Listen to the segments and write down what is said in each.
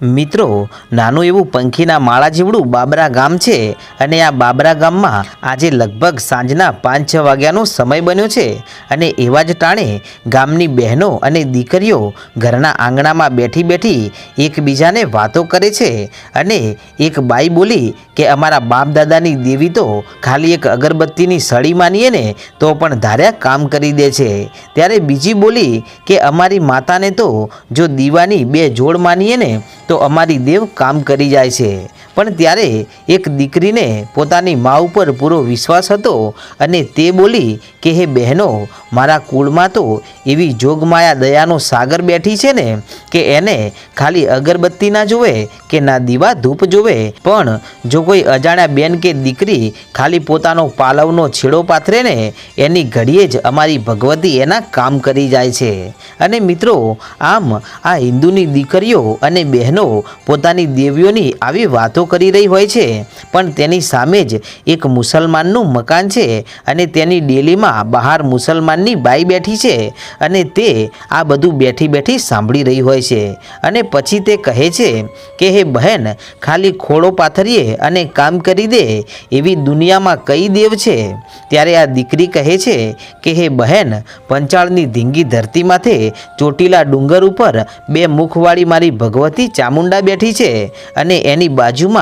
મિત્રો, નાનું એવું પંખીના માળા જેવડું બાબરા ગામ છે અને આ બાબરા ગામમાં આજે લગભગ સાંજના પાંચ છ વાગ્યાનો સમય બન્યો છે અને એવા જ ટાણે ગામની બહેનો અને દીકરીઓ ઘરના આંગણામાં બેઠી બેઠી એકબીજાને વાતો કરે છે અને એક બાઈ બોલી કે અમારા બાપ દાદાની દેવી તો ખાલી એક અગરબત્તીની સળી માનીએ ને તો પણ ધાર્યા કામ કરી દે છે. ત્યારે બીજી બોલી કે અમારી માતાને તો જો દીવાની બે જોડ માનીએ ને તો અમારી દેવ કામ કરી જાય છે. પણ ત્યારે એક દીકરીને પોતાની મા ઉપર પૂરો વિશ્વાસ હતો અને તે બોલી કે, હે બહેનો, મારા કુળમાં તો એવી જોગમાયા દયાનો સાગર બેઠી છે ને કે એને ખાલી અગરબત્તી ના જોવે કે ના દીવા ધૂપ જોવે પણ જો કોઈ અજાણ્યા બેન કે દીકરી ખાલી પોતાનો પાલવનો છેડો પાથરે ને, એની ઘડીએ જ અમારી ભગવતી એના કામ કરી જાય છે. અને મિત્રો, આમ આ હિન્દુની દીકરીઓ અને બહેનો પોતાની દેવીઓની આવી વાતો કરી રહી હોય છે. પણ તેની સામે જ એક મુસલમાનનું મકાન છે અને તેની ડેલીમાં બહાર મુસલમાનની બાઈ બેઠી છે અને તે આ બધું બેઠી બેઠી સાંભળી રહી હોય છે. અને પછી તે કહે છે કે, હે બહેન, ખાલી ખોળો પાથરીએ અને કામ કરી દે, એવી દુનિયામાં કઈ દેવ છે? ત્યારે આ દીકરી કહે છે કે, હે બહેન, પંચાળની ધીંગી માથે ચોટીલા ડુંગર ઉપર બે મુખવાળી મારી ભગવતી ચામુંડા બેઠી છે અને એની બાજુમાં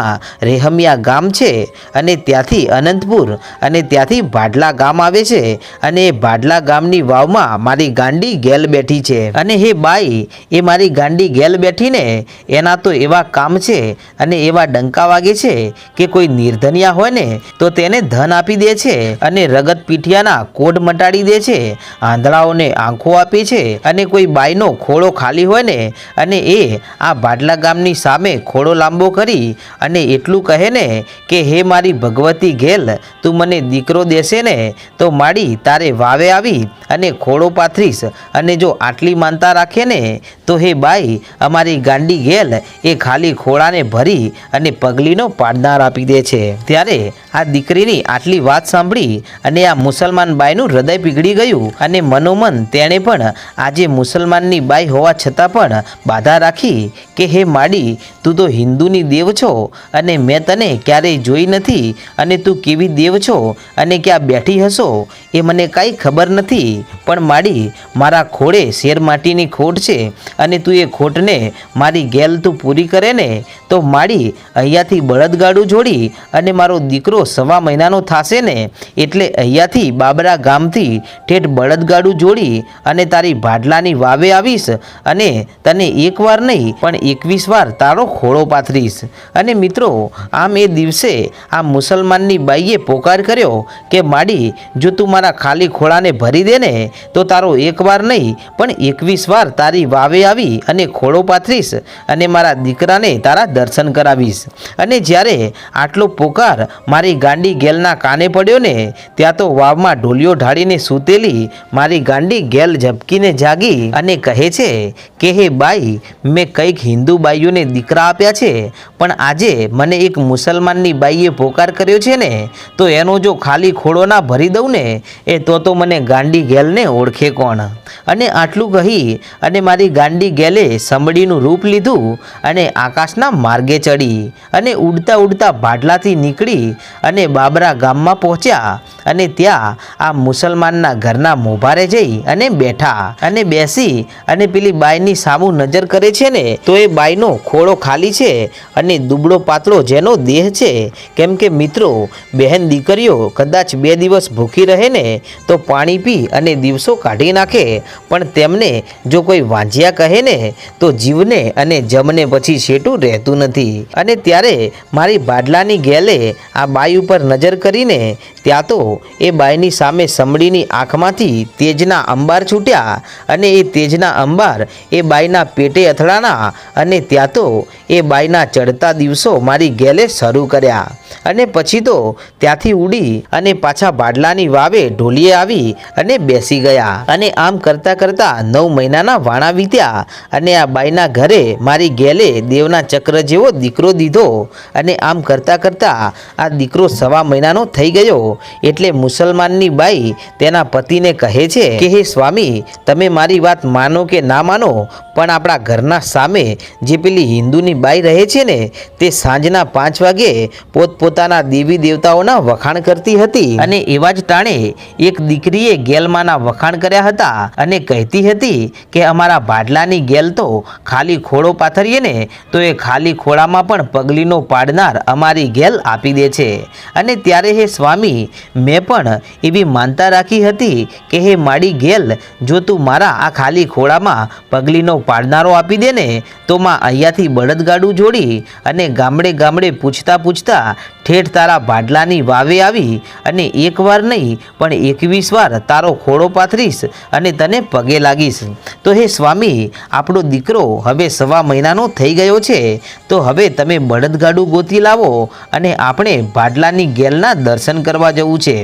રેહમિયા ગામ છે અને ત્યાંથી અનંતપુર અને ત્યાંથી ભાડલા ગામ આવે છે અને ભાડલા ગામની વાવમાં મારી ગાંડી ગેલ બેઠી છે. અને હે બાઈ, એ મારી ગાંડી ગેલ બેઠીને એના તો એવા કામ છે અને એવા ડંકા વાગે છે કે કોઈ નિર્ધનિયા હોય ને તો તેને ધન આપી દે છે અને રગત પીઠિયાના કોડ મટાડી દે છે, આંધળાઓને આંખો આપે છે અને કોઈ બાઈનો ખોળો ખાલી હોય ને અને એ આ ભાડલા ગામની સામે ખોળો લાંબો કરી અને એટલું કહે ને કે, હે મારી ભગવતી ઘેલ, તું મને દીકરો દેશે ને, તો માડી તારે વાવે આવી અને ખોળો પાથરીશ. અને જો આટલી માનતા રાખે ને, તો હે બાઈ, અમારી ગાંડી ગેલ એ ખાલી ખોળાને ભરી અને પગલીનો પાડનાર આપી દે છે. ત્યારે આ દીકરીની આટલી વાત સાંભળી અને આ મુસલમાન બાઈનું હૃદય પીગળી ગયું અને મનોમન તેણે પણ આજે મુસલમાનની બાઈ હોવા છતાં પણ બાધા રાખી કે, હે માડી, તું તો હિન્દુની દેવ છો અને મેં તને ક્યારેય જોઈ નથી અને તું કેવી દેવ છો અને ક્યાં બેઠી હશો એ મને કાંઈ ખબર નથી. પણ માડી, મારા ખોળે શેર માટીની ખોટ છે અને તું એ ખોટને મારી ગેલ તું પૂરી કરે ને, તો માડી, અહીંયાથી બળદગાડું જોડી અને મારો દીકરો સવા મહિનાનો થશે ને, એટલે અહીંયાથી બાબરા ગામથી ઠેઠ બળદગાડું જોડી અને તારી ભાડલાની વાવે આવીશ અને તને એકવાર નહીં, પણ એકવીસ વાર તારો ખોળો પાથરીશ. અને મિત્રો, આમ એ દિવસે આ મુસલમાનની બાઈએ પોકાર કર્યો કે, માડી, જો તું મારા ખાલી ખોળાને ભરી દે ને, તો તારો એકવાર નહીં, પણ એકવીસ વાર તારી વાવે આવી અને ખોળો પાથરીશ અને મારા દીકરાને તારા દર્શન કરાવીશ. અને જ્યારે આટલો પોકાર મારી ગાંડી ગેલના કાને પડ્યો ને, ત્યાં તો વાવમાં ઢોલિયો ઢાળીને સૂતેલી મારી ગાંડી ગેલ ઝબકીને જાગી અને કહે છે કે, હે બાઈ, મેં કંઈક હિન્દુ બાઈઓને દીકરા આપ્યા છે, પણ આજે મને એક મુસલમાનની બાઈએ પોકાર કર્યો છે ને, તો એનો જો ખાલી ખોળો ના ભરી દઉં ને, એ તો તો મને ગાંડી ગેલને ઓળખે કોણ? અને આટલું કહી, અને મારી ગાંડી ગેલે સમડીનું રૂપ લીધું, અને આકાશના માર્ગે ચડી, અને ઉડતા ઉડતા ભાડલાથી નીકળી, અને બાબરા ગામમાં પહોંચ્યા, અને ત્યાં આ મુસલમાનના ઘરના મોભારે જઈ અને બેઠા, અને બેસી, અને પેલી બાઈની સામું નજર કરે છે ને, તો એ બાઈનો ખોળો ખાલી છે, અને દુબળો પાતળો જેનો દેહ છે, કેમ કે મિત્રો, બહેન દીકરીઓ કદાચ બે દિવસ ભૂખી રહે ને, તો પાણી પી અને દિવસો કાઢી નાખે. પણ તેમને જો કોઈ વાંજિયા કહે ને, તો જીવને અને જમને પછી શેટું રહેતું નથી. અને ત્યારે મારી બાદલાની ગેલે આ બાઈ ઉપર નજર કરીને, ત્યાં તો એ બાઈની સામે સમડીની આંખમાંથી તેજના અંબાર છૂટ્યા અને એ તેજના અંબાર એ બાઈના પેટે અથડાણા અને ત્યાં તો એ બાઈના ચડતા દિવસો મારી ગેલે શરૂ કર્યા અને પછી તો ત્યાંથી ઉડી અને પાછા બાડલાની વાવે ઢોલીએ આવી અને બેસી ગયા. અને આમ કરતા કરતા નવ મહિનાના વાણા વીત્યા અને આ બાઈના ઘરે મારી ગેલે દેવના ચક્ર જેવો દીકરો દીધો. અને આમ કરતા કરતા આ દીકરો સવા મહિનાનો થઈ ગયો. એટલે મુસલમાનની બાઈ તેના પતિને કહે છે કે, હે સ્વામી, તમે મારી વાત માનો કે ના માનો? પણ આપણા ઘરના સામે જે પેલી હિન્દુની બાઈ રહે છે ને, તે સાંજના પાંચ વાગે પોતપોતાના દેવી દેવતાઓના વખાણ કરતી હતી. અને એવા જ ટાણે એક દીકરીએ ગેલમાના વખાણ કર્યા હતા અને કહેતી હતી કે અમારા ભાડલાની ગેલ તો ખાલી ખોળો પાથરીએ ને, તો એ ખાલી ખોળામાં પણ પગલીનો પાડનાર અમારી ગેલ આપી દે છે. અને ત્યારે હે સ્વામી, મેં પણ એવી માનતા રાખી હતી કે હે માડી ગેલ, જો તું મારા આ ખાલી ખોળામાં પગલીનો પાડનારો આપી દે ને, તો માં અહીંયાથી બળદગાડું જોડી અને ગામડે ગામડે પૂછતા પૂછતા ઠેઠ તારા ભાડલાની વાવે આવી અને એકવાર નહીં, પણ એકવીસ વાર તારો ખોળો પાથરીશ અને તને પગે લાગીશ. તો હે સ્વામી, આપણો દીકરો હવે સવા મહિનાનો થઈ ગયો છે. તો હવે તમે બળદગાડું ગોતી લાવો અને આપણે ભાડલાની ગેલના દર્શન કરવા જવું છે.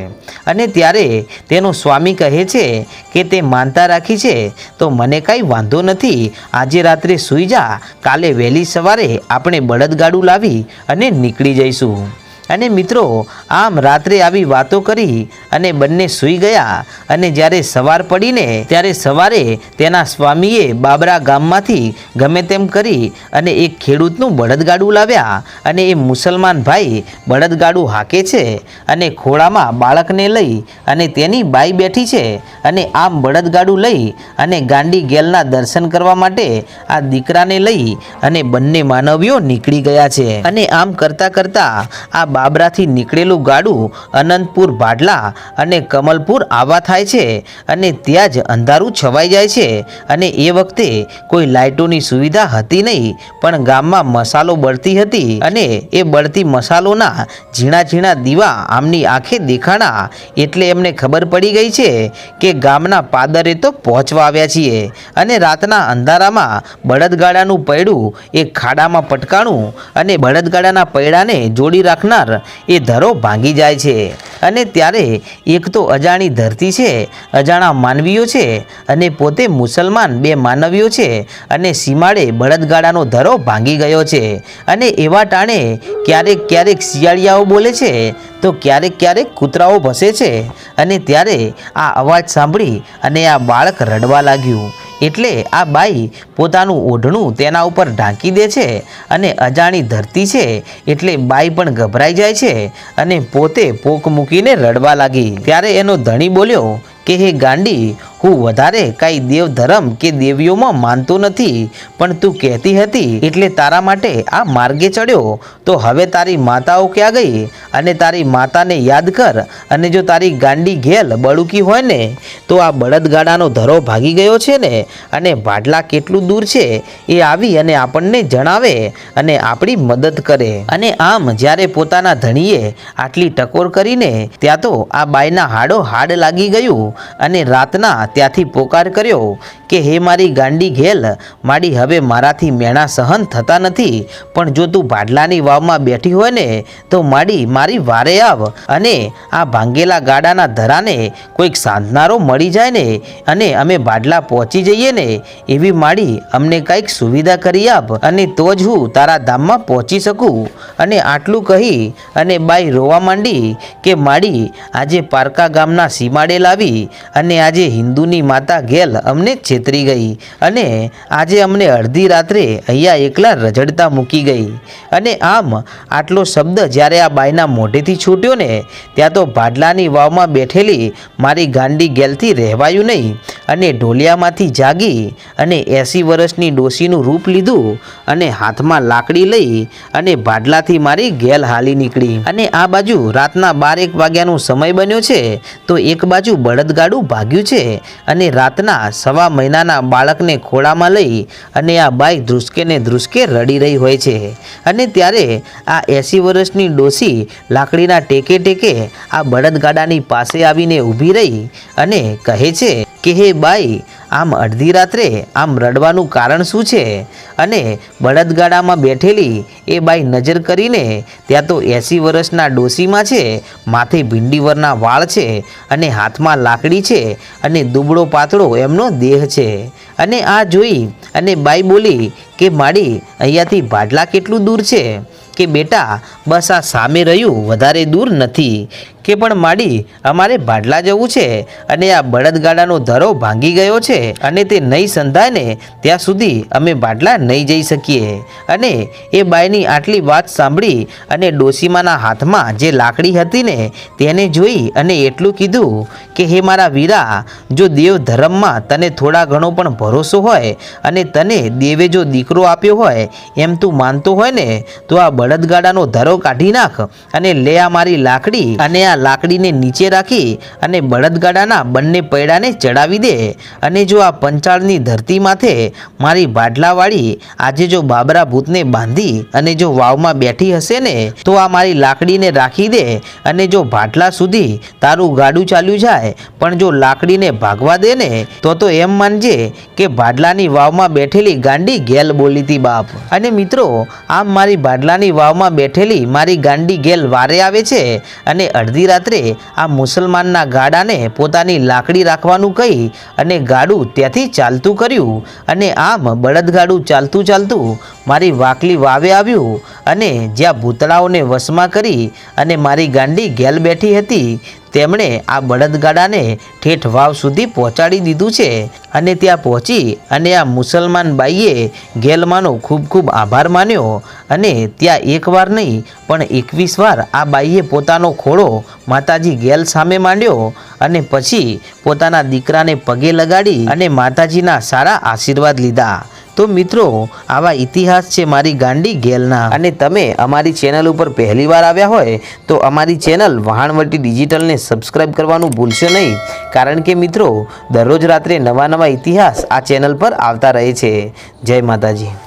અને ત્યારે તેનો સ્વામી કહે છે કે તે માનતા રાખી છે, તો મને કાંઈ વાંધો નથી. આજે રાત્રે સૂઈ જા, કાલે વહેલી સવારે આપણે બળદગાડું લાવી અને નીકળી જઈશું. અને મિત્રો, આમ રાત્રે આવી વાતો કરી અને બંને સૂઈ ગયા અને જ્યારે સવાર પડીને ત્યારે સવારે તેના સ્વામીએ બાબરા ગામમાંથી ગમે તેમ કરી અને એક ખેડૂતનું બળદગાડું લાવ્યા અને એ મુસલમાન ભાઈ બળદગાડું હાકે છે અને ખોળામાં બાળકને લઈ અને તેની બાઈ બેઠી છે અને આમ બળદગાડું લઈ અને ગાંડી ગેલના દર્શન કરવા માટે આ દીકરાને લઈ અને બંને માનવીઓ નીકળી ગયા છે. અને આમ કરતાં કરતાં આ બાબરાથી નીકળેલું ગાડું અનંતપુર ભાડલા અને કમલપુર આવા થાય છે અને ત્યાં જ અંધારું છવાઈ જાય છે અને એ વખતે કોઈ લાઇટોની સુવિધા હતી નહીં, પણ ગામમાં મસાલો બળતી હતી અને એ બળતી મસાલોના ઝીણા ઝીણા દીવા આમની આંખે દેખાણા એટલે એમને ખબર પડી ગઈ છે કે ગામના પાદરે તો પહોંચવા આવ્યા છીએ અને રાતના અંધારામાં બળદગાડાનું પૈડું એ ખાડામાં પટકાણું અને બળદગાડાના પૈડાને જોડી રાખનાર એ ધરો ભાંગી જાય છે. અને ત્યારે એક તો અજાણી ધરતી છે, અજાણા માનવીઓ છે, અને પોતે મુસલમાન બે માનવીઓ છે, અને સીમાડે બળદગાડાનો ધરો ભાંગી ગયો છે. અને એવા ટાણે ક્યારેક ક્યારેક શિયાળિયાઓ બોલે છે, તો ક્યારેક ક્યારેક કૂતરાઓ ભસે છે. અને ત્યારે આ અવાજ સાંભળી અને આ બાળક રડવા લાગ્યું. એટલે આ બાઈ પોતાનું ઓઢણું તેના ઉપર ઢાંકી દે છે અને અજાણી ધરતી છે એટલે બાઈ પણ ગભરાઈ જાય છે અને પોતે પોક મૂકીને રડવા લાગી. ત્યારે એનો ધણી બોલ્યો, કે હે ગાંડી હું વધારે કાંઈ દેવ ધર્મ કે દેવીઓમાં માનતો નથી, પણ તું કહેતી હતી એટલે તારા માટે આ માર્ગે ચડ્યો. તો હવે તારી માતાઓ ક્યાં ગઈ? અને તારી માતાને યાદ કર, અને જો તારી ગાંડી ઘેલ બળુકી હોય ને, તો આ બળદગાડાનો ધરો ભાગી ગયો છે ને, અને ભાડલા કેટલું દૂર છે એ આવી અને આપણને જણાવે અને આપણી મદદ કરે. અને આમ જ્યારે પોતાના ધણીએ આટલી ટકોર કરીને, ત્યાં તો આ બાઈના હાડો હાડ લાગી ગયું અને રાતના ત્યાંથી પોકાર કર્યો કે, હે મારી ગાંડી ઘેલ, માડી હવે મારાથી મેણા સહન થતા નથી, પણ જો તું ભાડલાની વાવમાં બેઠી હોય ને, તો માડી મારી વારે આવ અને આ ભાંગેલા ગાડાના ધરાને કોઈક સાંધનારો મળી જાય ને, અને અમે ભાડલા પહોંચી જઈએ ને, એવી માડી અમને કંઈક સુવિધા કરી આપ અને તો જ હું તારા ધામમાં પહોંચી શકું. અને આટલું કહી અને બાઈ રોવા માંડી કે, માડી, આજે પારકા ગામના સીમાડે લાવી અને આજે હિન્દુની માતા ગેલ અમને છેતરી ગઈ અને આજે અમને અડધી રાત્રે અહીંયા એકલા રઝડતા મૂકી ગઈ. અને આમ આટલો શબ્દ જ્યારે આ બાઈના મોઢેથી છૂટ્યો ને, ત્યાં તો ભાડલાની વાવમાં બેઠેલી મારી ગાંડી ગેલથી રહેવાયું નહીં અને ઢોલિયામાંથી જાગી અને એંસી વર્ષની ડોશીનું રૂપ લીધું અને હાથમાં લાકડી લઈ અને ભાડલાથી મારી ગેલ હાલી નીકળી. અને આ બાજુ રાતના બાર એક વાગ્યાનો સમય બન્યો છે, તો એક બાજુ બળદગાડું ભાગ્યું છે અને રાતના સવા મહિનાના બાળકને ખોળામાં લઈ અને આ બાઈ ધ્રુસકે ને ધ્રુસકે રડી રહી હોય છે. અને ત્યારે આ એંસી વર્ષની ડોસી લાકડીના ટેકે ટેકે આ બળદગાડાની પાસે આવીને ઊભી રહી અને કહે છે કે હે બાઈ, આમ અડધી રાત્રે આમ રડવાનું કારણ શું છે? અને બળદગાડામાં બેઠેલી એ બાઈ નજર કરીને, ત્યાં તો એંસી વર્ષના ડોસીમાં છે, માથે ભીંડીવરના વાળ છે, અને હાથમાં લાકડી છે, અને દુબળો પાતળો એમનો દેહ છે. અને આ જોઈ, અને બાઈ બોલી કે માડી, અહીંયાથી ભાડલા કેટલું દૂર છે? કે બેટા, બસ આ સામે રહ્યું, વધારે દૂર નથી. કે પણ માડી અમારે ભાડલા જવું છે અને આ બળદગાડાનો ધરો ભાંગી ગયો છે અને તે નહીં સંધાય ને ત્યાં સુધી અમે ભાડલા નહીં જઈ શકીએ. અને એ બાઈની આટલી વાત સાંભળી અને ડોસીમાના હાથમાં જે લાકડી હતી ને તેને જોઈ અને એટલું કીધું કે, હે મારા વીરા, જો દેવ ધર્મમાં તને થોડા ઘણો પણ ભરોસો હોય અને તને દેવે જો દીકરો આપ્યો હોય, એમ તું માનતો હોય ને, તો આ બળદગાડાનો ધરો કાઢી નાખ અને લે આ મારી લાકડી અને આ લાકડીને નીચે રાખી અને બળદગાડાના બંને પૈડાને ચડાવી દે. અને જો આ પંચાળની ધરતી માથે મારી ભાડલાવાળી આજે જો બાબરા ભૂતને બાંધી અને જો વાવમાં બેઠી હશે ને, તો આ મારી લાકડીને રાખી દે અને જો ભાટલા સુધી તારું ગાડું ચાલ્યું જાય, પણ જો લાકડીને ભાગવા દે ને, તો તો એમ માનજે કે ભાડલાની વાવમાં બેઠેલી ગાંડી ગેલ બોલી હતી બાપ. અને મિત્રો, આમ મારી ભાડલાની વાવમાં બેઠેલી મારી ગાંડી ગેલ વારે આવે છે અને અડધી રાત્રે આ મુસલમાનના ગાડાને પોતાની લાકડી રાખવાનું કહી અને ગાડું ત્યાંથી ચાલતું કર્યું. અને આમ બળદગાડું ચાલતું ચાલતું મારી વાકલી વાવે આવ્યું. અને જ્યાં ભૂતળાઓને વશમાં કરી અને મારી ગાંડી ગેલ બેઠી હતી, તેમણે આ બળદગાડાને ઠેઠ વાવ સુધી પહોંચાડી દીધું છે. અને ત્યાં પહોંચી અને આ મુસલમાન બાઈએ ગેલમાનો ખૂબ ખૂબ આભાર માન્યો. અને ત્યાં એકવાર નહીં, પણ એકવીસ વાર આ બાઈએ પોતાનો ખોળો માતાજી ગેલ સામે માંડ્યો અને પછી પોતાના દીકરાને પગે લગાડી અને માતાજીના સારા આશીર્વાદ લીધા. તો મિત્રો, આવા ઇતિહાસ છે મારી ગાંડી ગેલના. અને તમે અમારી ચેનલ ઉપર પહેલી વાર આવ્યા હોય, તો અમારી ચેનલ વહાણવટી ડિજિટલને સબસ્ક્રાઇબ કરવાનું ભૂલશો નહીં. કારણ કે મિત્રો, દરરોજ રાત્રે નવા નવા ઇતિહાસ આ ચેનલ પર આવતા રહે છે. જય માતાજી.